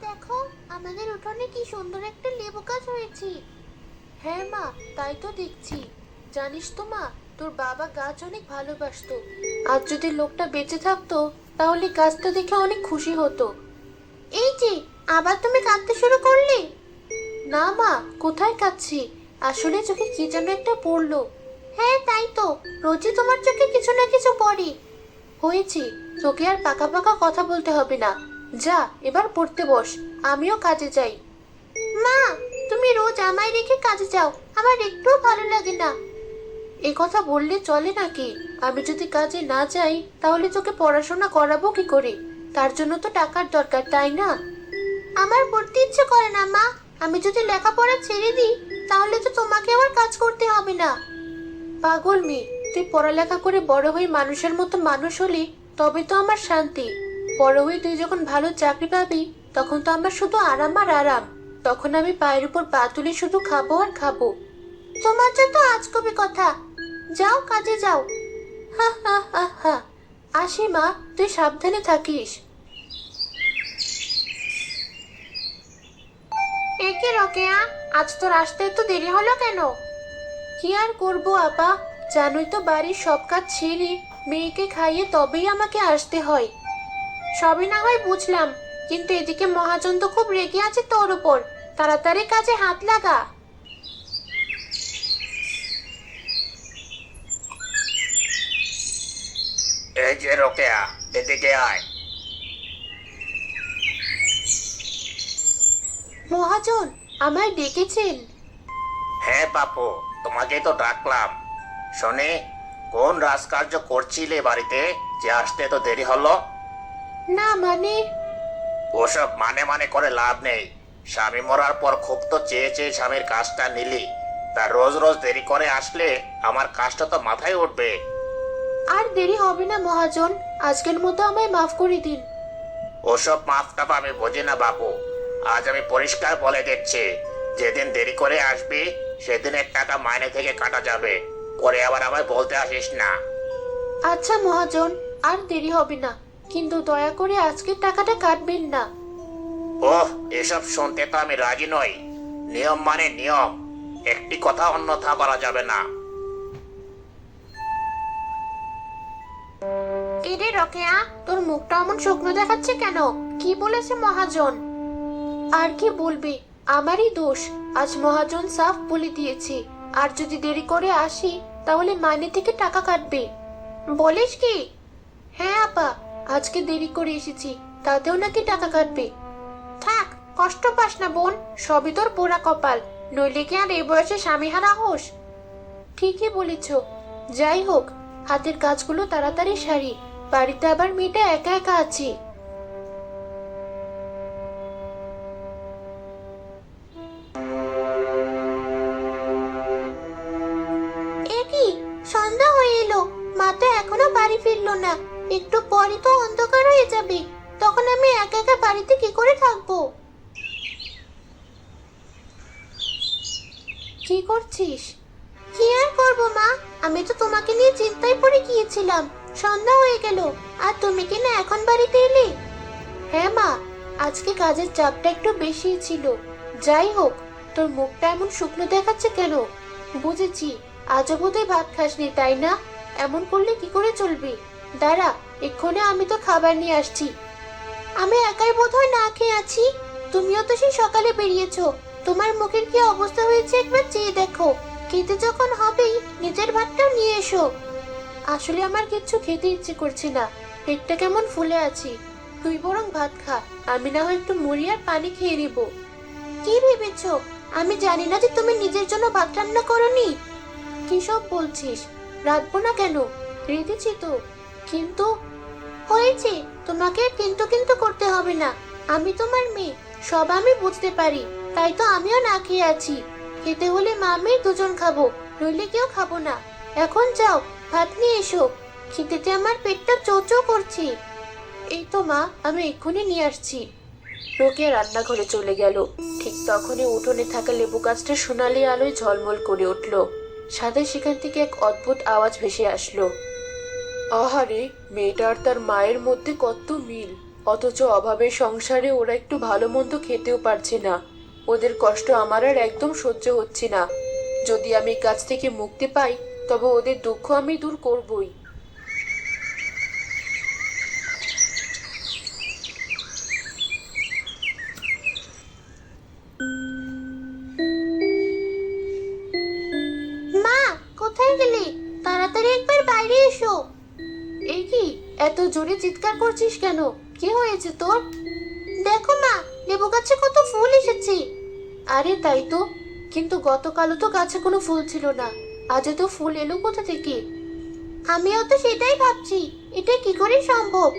দেখো, আমাদের উঠোনে কি সুন্দর একটা লেবু গাছ হয়েছে। হ্যাঁ মা, তাই তো দেখছি। জানিস তো মা, তোর বাবা গাছ অনেক ভালোবাসতো। আর যদি লোকটা বেঁচে থাকতো, তাহলে গাছটা দেখে অনেক খুশি হতো। এই যে, আবার তুমি কাঁদতে শুরু করলে? না মা, কোথায় কাঁদছি? আসলে চোখে কি যেন একটা পড়ল। হ্যাঁ তাই তো। রোজই তোমার চোখে কিছু না কিছু পড়ে। হয়েছে, তোকে আর পাকা পাকা কথা বলতে হবে না। যা, এবার পড়তে বস। আমিও কাজে যাই। মা, তুমি রোজ আমায় রেখে কাজে যাও। আমার একটুও ভালো লাগে না। এ কথা বললে চলে নাকি? আমি যদি কাজে না যাই, তাহলে তোকে পড়াশোনা করাবো কি করে? তার জন্য তো টাকার দরকার, তাই না? আমার পড়তে ইচ্ছে করে না, মা। আমি যদি লেখাপড়া ছেড়ে দিই, তাহলে তো তোমাকে আবার কাজ করতে হবে না। পাগল মেয়ে, তুই পড়ালেখা করে বড় হয়ে মানুষের মতো মানুষ হলি, তবে তো আমার শান্তি। বড় হয়ে তুই যখন ভালো চাকরি পাবি, তখন তো আমার শুধু আরাম আর আরাম। তখন আমি পায়ের উপর পা তুলে শুধু খাব আর খাব। তোমার যত আজ কবি কথা। যাও, কাজে যাও। হা হা হা হা। আসি মা, তুই সাবধানে থাকিস। একে রকেয়া, আজ তোর আসতে তো দেরি হলো কেন? কি আর করব আপা? জানোই তো বাড়ির সব কাজ ছেড়ে মেয়েকে খাইয়ে তবেই আমাকে আসতে হয়। সবই না হয় বুঝলাম কিন্তু এদিকে মহাজন তো খুব রেগে আছে তোর উপর। তাড়াতাড়ি কাজে হাত লাগা। এই যে রোকেয়া এদিকে আয়। মহাজন আমায় ডেকেছেন। হ্যাঁ বাপু তোমাকে তো ডাকলাম। শোনে কোন রাজকার্য করছিলে বাড়িতে যে আসতে তো দেরি হলো? না মানে? ওসব মানে মানে করে লাভ নেই। স্বামী মরার পর খুব তো চেয়ে চেয়ে স্বামীর কাজটা নিলি। তা রোজ রোজ দেরি করে আসলে আমার কাজটা তো মাথায় উঠবে। আর দেরি হবে না মহাজন। আজকের মতো আমায় মাফ করে দিন। ওসব মাফটাপ আমি বুঝি না বাপু। আজ আমি পরিষ্কার বলে দিচ্ছি যেদিন দেরি করে আসবি সেদিনের টাকা মাইনে থেকে কাটা যাবে। পরে আবার আমায় বলতে আসিস না। আচ্ছা মহাজন। আর দেরি হবে না। কিন্তু দয়া করে আজকের টাকাটা কাটবেন না। ওহ এসব শুনতে তো আমি রাজি নই। নিয়ম মানে নিয়ম। একটি কথা অন্যথা করা যাবে না। এরে রকেয়া তোর মুখটা এমন শুকনো দেখাচ্ছে কেন? কি বলেছে মহাজন? আর কি বলবে আমারই দোষ। আজ মহাজন সাফ বলে দিয়েছে। আর যদি দেরি করে আসি তাহলে মাইনে থেকে টাকা কাটবে। বলিস কি? হ্যাঁ আপা। আজকে দেরি করে এসেছি, তাতেও নাকি টাকা কাটবে। থাক, কষ্ট পাস না বোন, সবই তোর পোড়া কপাল, নইলে কি আর এই বয়সে স্বামী হারা হোস? ঠিকই বলেছ। যাই হোক, হাতের কাজগুলো তাড়াতাড়ি সারি, বাড়িতে আবার মেয়েটা একা একা আছে। তো এখনও বাড়ি ফিরলো না। একটু পরই তো অন্ধকার হয়ে যাবে। তখন আমি একা একা বাড়িতে কি করে থাকব? কি করছিস? কি আর করব, মা? আমি তো তোমাকে নিয়ে চিন্তায় পড়ে গিয়েছিলাম। সন্ধ্যা হয়ে গেল। আর তুমি কি না এখন বাড়িতে এলে? হ্যাঁ মা। আজকে কাজের চাপটা একটু বেশি ছিল। যাই হোক, তোর মুখটা এমন শুকনো দেখাচ্ছে কেন? বুঝেছি। আজও বোধহয় ভাত খাসনি, তাই না? এমন করলে কি করে চলবে? দাঁড়া এক্ষুনি আমি তো খাবার নিয়ে আসছি। আমি একাই বোধহয় না খেয়ে আছি। তুমিও তো সেই সকালে বেরিয়েছো। তোমার মুখের কি অবস্থা হয়েছে একবার চেয়ে দেখো। খেতে যখন হবেই, নিজের ভাতটাও নিয়ে এসো। আসলে আমার কিচ্ছু খেতে ইচ্ছে করছে না। পেটটা কেমন ফুলে আছি। তুই বরং ভাত খা। আমি না হয় একটু মুড়ি আর পানি খেয়ে নিব। কি ভেবেছ? আমি জানি না যে তুমি নিজের জন্য ভাত রান্না করনি। কি সব বলছিস? রাখব না কেন? রেঁধেছি তো। কিন্তু হয়েছে, তোমাকে কিন্তু কিন্তু করতে হবে না। আমি তোমার মেয়ে, সব আমি বুঝতে পারি, তাই তো আমিও না খেয়ে আছি। খেতে হলে মা মেয়ে দুজন খাব, নইলে কেউ খাব না। এখন যাও, ভাত নিয়ে এসো। খিদেতে আমার পেটটা চৌচৌ করছে। এই তো মা, আমি এক্ষুনি নিয়ে আসছি। রোকেয়া রান্নাঘরে চলে গেল। ঠিক তখনই উঠোনে থাকা লেবু গাছটা সোনালি আলোয় ঝলমল করে উঠল। সাথে সেখান থেকে এক অদ্ভুত আওয়াজ ভেসে আসলো। আহারে, মেয়েটা আর তার মায়ের মধ্যে কত মিল। অথচ অভাবের সংসারে ওরা একটু ভালো মন্দ খেতেও পারছে না। ওদের কষ্ট আমার আর একদম সহ্য হচ্ছে না। যদি আমি কাছ থেকে মুক্তি পাই, তবে ওদের দুঃখ আমি দূর করবই। করছিস কেন? কি হয়েছে তোর? দেখো মা লেবু গাছে কত ফুল এসেছে। আরে তাই তো, কিন্তু গতকালও তো গাছে কোনো ফুল ছিল না। আজও তো ফুল এলো কোথা থেকে? আমিও তো সেটাই ভাবছি, এটা কি করে সম্ভব?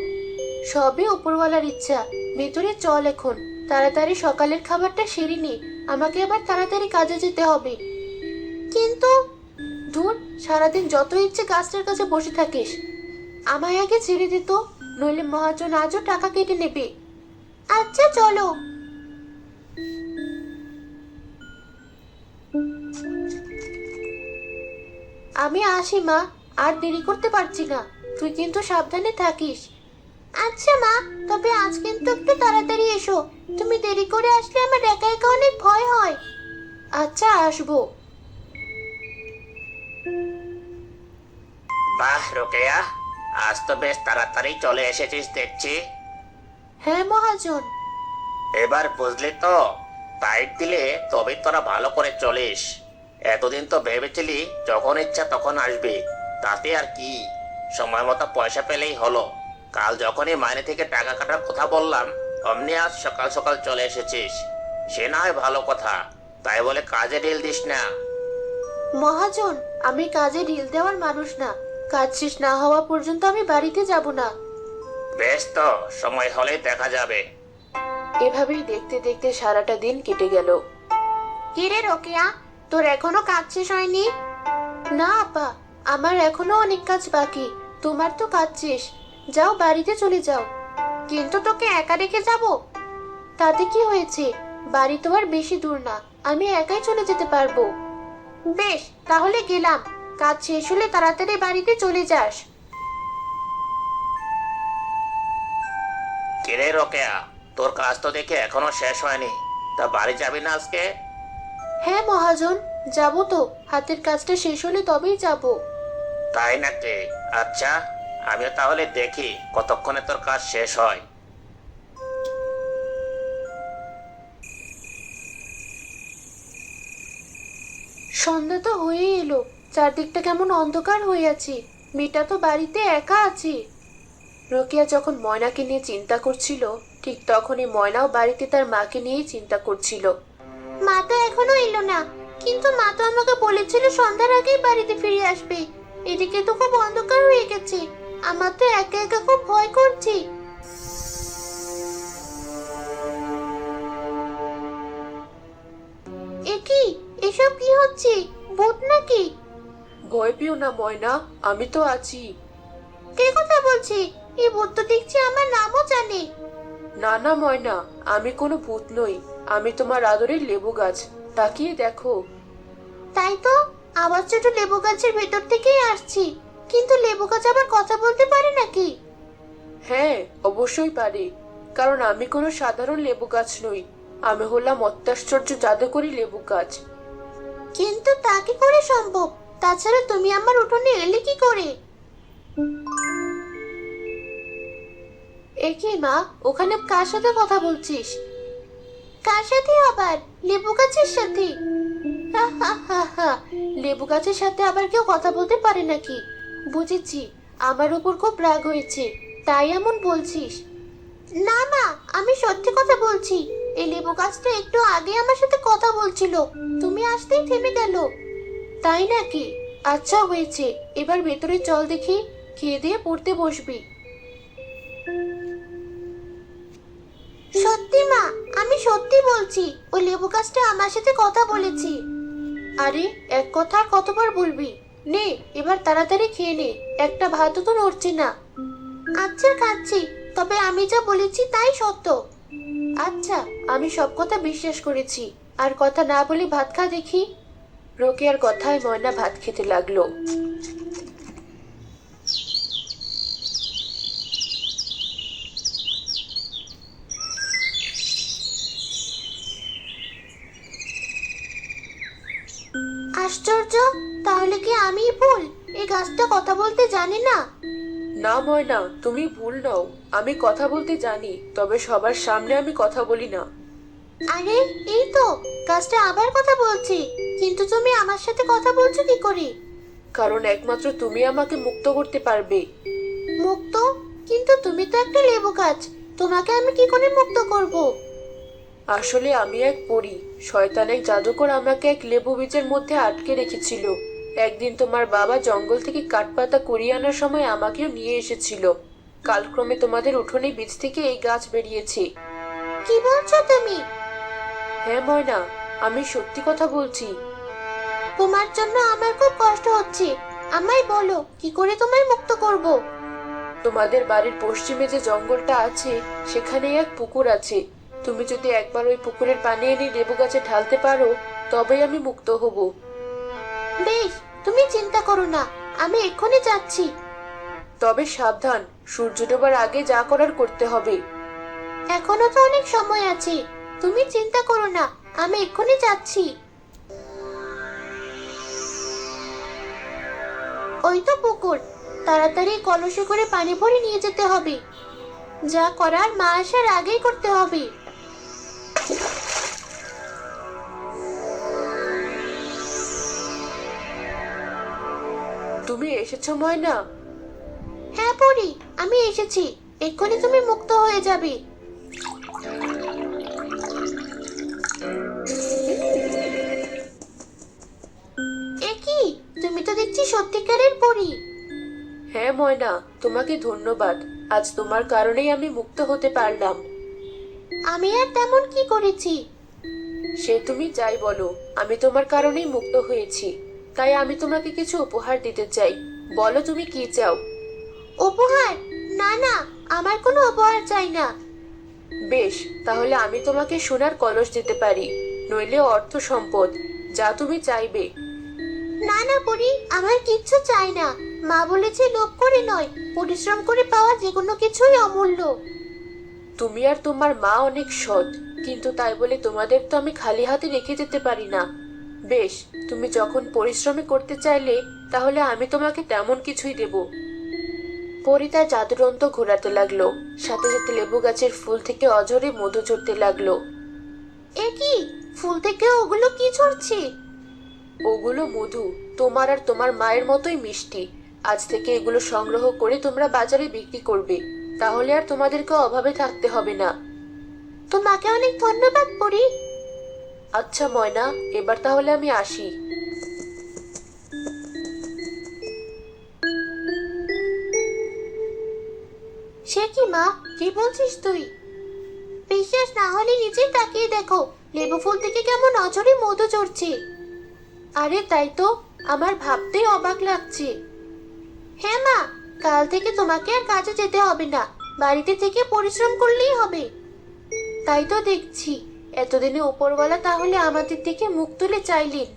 সবই ওপরওয়ালার ইচ্ছা, ভেতরে চল এখন, তাড়াতাড়ি সকালের খাবারটা সেরে নে, আমাকে আবার তাড়াতাড়ি কাজে যেতে হবে। কিন্তু, ধুর, সারাদিন যত ইচ্ছে গাছটার কাছে বসে থাকিস। আমায় আগে ছেড়ে দিত নইলে মহাজন আজও টাকা কেটে নেবে। আচ্ছা চলো। আমি আসি, মা। আর দেরি করতে পারছি না। তুই কিন্তু সাবধানে থাকিস। আচ্ছা মা। তবে আজ কিন্তু একটু তাড়াতাড়ি এসো। তুমি দেরি করে আসলে আমার একা একা অনেক ভয় হয়। আচ্ছা আসব। বাহ, রোকেয়া। আজ তো বেশ তাড়াতাড়ি চলে এসেছিস দেখছি। হ্যাঁ মহাজন। এবার বুঝলি তো টাইট দিলে তবে তোরা ভালো করে চলিস। এতদিন তো ভেবেছিলি যখন ইচ্ছা তখন আসবি তাতে আর কি? সময় মতো পয়সা পেলেই হলো। কাল যখনই মাইনে থেকে টাকা কাটার কথা বললাম অমনি আজ সকাল সকাল চলে এসেছিস। সে না হয় ভালো কথা তাই বলে কাজে ঢিল দিস না। মহাজন আমি কাজে ঢিল দেওয়ার মানুষ না। কাজ শেষ না হওয়া পর্যন্ত আমি বাড়িতে যাব না। বেশ তো সময় হলে দেখা যাবে। এভাবেই দেখতে দেখতে সারাটা দিন কেটে গেল। কিরে রোকেয়া তোর এখনও কাজ শেষ হয়নি? না আপা আমার এখনও অনেক কাজ বাকি। তোমার তো কাজ শেষ। যাও বাড়িতে চলে যাও। কিন্তু তোকে একা রেখে যাব? তাতে কি হয়েছে? বাড়ি তো আর বেশি দূর না। আমি একাই চলে যেতে পারব। বেশ তাহলে গেলাম। কাজ শেষ হলে তাড়াতাড়ি বাড়িতে চলে যাস। কিরে রোকেয়া? তোর কাজ তো দেখে এখনও শেষ হয়নি। তা বাড়ি যাবি না আজকে? হ্যাঁ মহাজন যাব তো। হাতের কাজটা শেষ হলে তবেই যাব। তাই নাকি? আচ্ছা আমিও তাহলে দেখি কতক্ষণে তোর কাজ শেষ হয়। সন্ধ্যা তো হয়ে এলো। চারদিকটা কেমন অন্ধকার আছে মেয়েটা তো বাড়িতে একা আছে। রোকেয়া যখন ময়নাকে নিয়ে চিন্তা করছিল, ঠিক তখনই ময়নাও বাড়িতে তার মাকে নিয়েই চিন্তা করছিল। মা তো এখনও এলো না, কিন্তু মা তো আমাকে বলেছিল সন্ধ্যার আগেই বাড়িতে ফিরে আসবে। এদিকে তো খুব অন্ধকার হয়ে গেছে, আমার তো একা একা খুব ভয় করছি। এ কি এসব কি হচ্ছে? ভূত নাকি? ভয় পেও না ময়না। আমি তো আছি। কে কথা বলছি? এই ভূত তো দেখছি আমার নামও জানে। না না ময়না আমি কোনো ভূত নই। আমি তোমার আদরের লেবু গাছ। তাকিয়ে দেখো। তাই তো? আওয়াজটা একটু লেবু গাছের ভেতর থেকেই আসছি। কিন্তু লেবু গাছ আবার কথা বলতে পারে নাকি? হ্যাঁ অবশ্যই পারে। কারণ আমি কোনো সাধারণ লেবু গাছ নই। আমি হলাম অত্যাশ্চর্য জাদুকরি লেবু গাছ। কিন্তু তা কি করে সম্ভব? তাছাড়া তুমি আমার উঠোনে এলে কি করে? এ কি মা, ওখানে কার সাথে কথা বলছিস? কার সাথে আবার? লেবু গাছের সাথে। লেবু গাছের সাথে আবার কেউ কথা বলতে পারে নাকি? বুঝেছি, আমার উপর খুব রাগ হয়েছে, তাই এমন বলছিস। না না, আমি সত্যি কথা বলছি, এই লেবু গাছটা একটু আগে আমার সাথে কথা বলছিল, তুমি আসতেই থেমে গেল। তাই নাকি? আচ্ছা হয়েছে। এবার ভেতরে চল দেখি, খেয়ে দিয়ে পড়তে বসবি। সত্যি মা, আমি সত্যি বলছি, ওই লেবু গাছটা আমার সাথে কথা বলেছি। আরে, এক কথা আর কতবার বলবি? নে, এবার তাড়াতাড়ি খেয়ে নে, একটা ভাতও তো নড়ছে না। আচ্ছা খাচ্ছি, তবে আমি যা বলেছি তাই সত্য। আচ্ছা আমি সব কথা বিশ্বাস করেছি, আর কথা না বলে ভাত খা দেখি। রোকেয়ার কথায় ময়না ভাত খেতে লাগল। আশ্চর্য তাহলে কি আমি ভুল? এই গাছটা কথা বলতে জানি না? না ময়না তুমি ভুল নাও। আমি কথা বলতে জানি তবে সবার সামনে আমি কথা বলি না। আরে এই তো গাছটা আবার কথা বলছি। কিন্তু তুমি আমার সাথে কথা বলছো কি করে? কারণ একমাত্র তুমি আমাকে মুক্ত করতে পারবে। মুক্ত? কিন্তু তুমি তো একটা লেবু গাছ। তোমাকে আমি কি করে মুক্ত করব? আসলে আমি এক পড়ি শয়তান এক জাদুকর আমাকে এক লেবু বীজের মধ্যে আটকে রেখেছিল। একদিন তোমার বাবা জঙ্গল থেকে কাঠপাতা কুড়িয়ে আনার সময় আমাকেও নিয়ে এসেছিল। কালক্রমে তোমাদের উঠোনে বীজ থেকে এই গাছ বেরিয়েছে। কি বলছো তুমি? হ্যাঁ ময়না, আমি সত্যি কথা বলছি। তোমার জন্য আমার খুব কষ্ট হচ্ছে। আমায় বলো, কি করে তোমায় মুক্ত করব? তোমাদের বাড়ির পশ্চিমে যে জঙ্গলটা আছে সেখানে এক পুকুর আছে। তুমি যদি একবার ওই পুকুরের পানি এনে লেবু গাছে ঢালতে পারো, তবেই আমি মুক্ত হব। বেশ, তুমি চিন্তা করো না, আমি এক্ষুনি যাচ্ছি। তবে সাবধান, সূর্য ডোবার আগে যা করার করতে হবে। এখনও তো অনেক সময় আছে। তুমি চিন্তা করো না আমি এক্ষুনি যাচ্ছি। ওই তো পুকুর তাড়াতাড়ি কলসে করে পানি ভরে নিয়ে যেতে হবে। যা করার মা আসার আগেই করতে হবে। তুমি এসেছ ময়না? হ্যাঁ পরি আমি এসেছি। এক্ষুনি তুমি মুক্ত হয়ে যাবে। সত্যিকারের পরি? হ্যাঁ ময়না তোমাকে ধন্যবাদ। আজ তোমার কারণেই আমি মুক্ত হতে পারলাম। আমি আর তেমন কি করেছি? সে তুমি যাই বলো আমি তোমার কারণেই মুক্ত হয়েছি। তাই আমি তোমাকে কিছু উপহার দিতে চাই। বলো তুমি কি চাও? উপহার? না না আমার কোনো উপহার চাই না। বেশ তাহলে আমি তোমাকে সোনার কলস দিতে পারি নইলে অর্থ সম্পদ যা তুমি চাইবে। না না পরি আমার কিচ্ছু চাই না। মা বলেছে লোভ করে নয় পরিশ্রম করে পাওয়া যে কোনো কিছুই অমূল্য। তুমি আর তোমার মা অনেক সৎ কিন্তু তাই বলে তোমাদের তো আমি খালি হাতে রেখে যেতে পারি না। বেশ তুমি যখন পরিশ্রমে করতে চাইলে তাহলে আমি তোমাকে তেমন কিছুই দেব। পরি তার জাদুরন্ত ঘোরাতে লাগল সাথে সাথে লেবু গাছের ফুল থেকে অজরে মধু ঝরতে লাগল। এ কি? ফুল থেকে ওগুলো কি ঝরছে ওগুলো মধু, তোমার আর তোমার মায়ের মতোই মিষ্টি। আজ থেকে এগুলো সংগ্রহ করে তোমরা বাজারে বিক্রি করবে। তাহলে আর তোমাদেরকে অভাবে থাকতে হবে না। তোমাকে অনেক ধন্যবাদ পরি আচ্ছা ময়না, এবার তাহলে আমি আসি। সে কি, মা? কি বলছিস তুই? বিশ্বাস না হলে নিজেই তাকিয়ে দেখো, লেবু ফুল থেকে কেমন অঝরে মধু চড়ছে আরে তাই তো, আমার ভাবতেই অবাক লাগছে। হ্যাঁ মা, কাল থেকে তোমাকে আর কাজে যেতে হবে না, বাড়িতে থেকে পরিশ্রম করলেই হবে। তাই তো দেখছি, এতদিনে উপরওয়ালা তাহলে আমাদের দিকে মুখ তুলে চাইলেন।